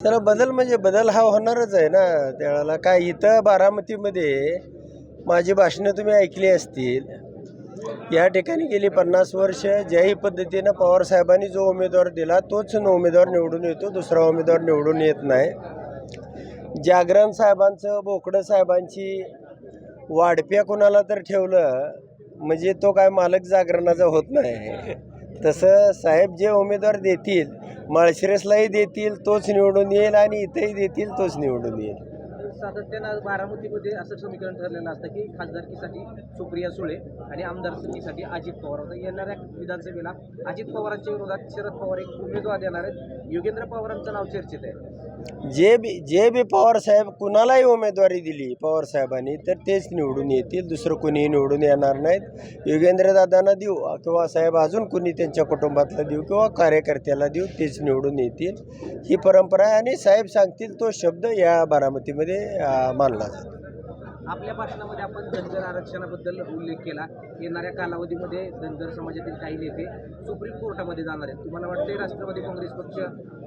तर बदल म्हणजे बदल हा होणारच आहे ना. त्यावेळेला काय इथं बारामतीमध्ये माझी भाषणं तुम्ही ऐकली असतील. या ठिकाणी गेली पन्नास वर्ष ज्याही पद्धतीनं पवारसाहेबांनी जो उमेदवार दिला तोच उमेदवार निवडून येतो दुसरा उमेदवार निवडून येत नाही. जागरण साहेबांचं बोकडं साहेबांची वाढप्या कुणाला तर ठेवलं म्हणजे तो काय मालक जागरणाचा होत नाही. तसं साहेब जे उमेदवार देतील माळशिरसलाही देतील तोच निवडून येईल आणि इथेही देतील तोच निवडून येईल. सातत्यानं बारामतीमध्ये असं समीकरण ठरलेलं असतं की खासदारकीसाठी सुप्रिया सुळे आणि आमदारकीसाठी अजित पवार. होता येणाऱ्या विधानसभेला अजित पवारांच्या विरोधात शरद पवार एक उमेदवार देणार आहेत. योगेंद्र पवारांचं नाव चर्चेत आहे. जे बी जे बी पवारसाहेब कुणालाही उमेदवारी दिली पवारसाहेबांनी तर तेच निवडून येतील. दुसरं कुणीही निवडून येणार नाहीत. योगेंद्रदादांना देऊ किंवा साहेब अजून कुणी त्यांच्या कुटुंबातला देऊ किंवा कार्यकर्त्याला देऊ तेच निवडून येतील. ही परंपरा आहे आणि साहेब सांगतील तो शब्द या बारामतीमध्ये मानला जातो. आपल्या भाषणामध्ये आपण धनगर आरक्षणाबद्दल उल्लेख केला. येणाऱ्या कालावधीमध्ये धनगर समाजातील काही नेते सुप्रीम कोर्टामध्ये जाणार आहेत. तुम्हाला वाटते राष्ट्रवादी काँग्रेस पक्ष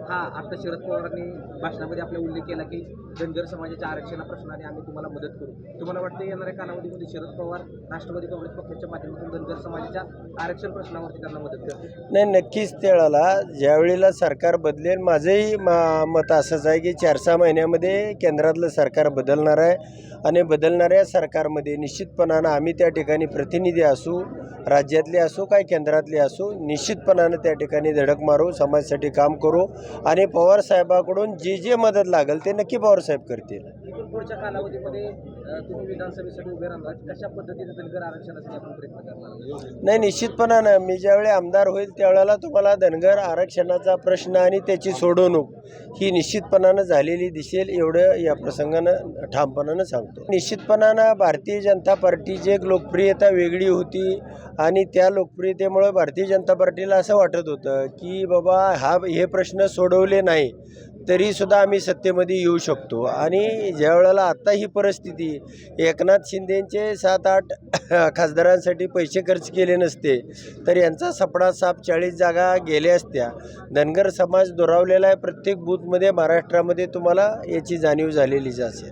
हा आता शरद पवारांनी भाषणामध्ये आपला उल्लेख केला की धनगर समाजाच्या आरक्षणा प्रश्नाने आम्ही तुम्हाला मदत करू. तुम्हाला वाटते येणाऱ्या कालावधीमध्ये शरद पवार राष्ट्रवादी काँग्रेस पक्षाच्या माध्यमातून धनगर समाजाच्या आरक्षण प्रश्नावरती त्यांना मदत करतील? नाही नक्कीच त्याला ज्यावेळेला सरकार बदलेल माझंही मा मत असंच आहे की चार सहा महिन्यामध्ये केंद्रातलं सरकार बदलणार आहे आणि बदल बदलणाऱ्या सरकारमध्ये निश्चितपणानं आम्ही त्या ठिकाणी प्रतिनिधी असू राज्यातले असो काय केंद्रातले असो निश्चितपणानं त्या ठिकाणी धडक मारू समाजासाठी काम करू आणि पवारसाहेबाकडून जे जे मदत लागेल ते नक्की पवारसाहेब करतील. पुढच्या कालावधीमध्ये तुम्ही विधानसभेसाठी उभे राहणार कशा पद्धतीने धनगर आरक्षणासाठी आपण प्रयत्न करणार नाही निश्चितपणानं मी ज्यावेळी आमदार होईल त्यावेळेला तुम्हाला धनगर आरक्षणाचा प्रश्न आणि त्याची सोडवणूक ही निश्चितपणानं झालेली दिसेल एवढं या प्रसंगानं ठामपणानं सांगतो. निश्चितपणानं भारतीय जनता पार्टीची एक लोकप्रियता वेगळी होती आणि त्या लोकप्रियतेमुळे भारतीय जनता पार्टीला असं वाटत होतं की बाबा हा हे प्रश्न सोडवले नाही. तरीसुद्धा आम्ही सत्तेमध्ये येऊ शकतो. आणि ज्या वेळेला आत्ता ही परिस्थिती एकनाथ शिंदेचे सात आठ खासदारांसाठी पैसे खर्च केले नसते तर यांचा सपडा साप चाळीस जागा गेल्या असत्या. धनगर समाज दुरावलेला आहे. प्रत्येक बूथमध्ये महाराष्ट्रामध्ये तुम्हाला याची जाणीव झालेलीच असेल.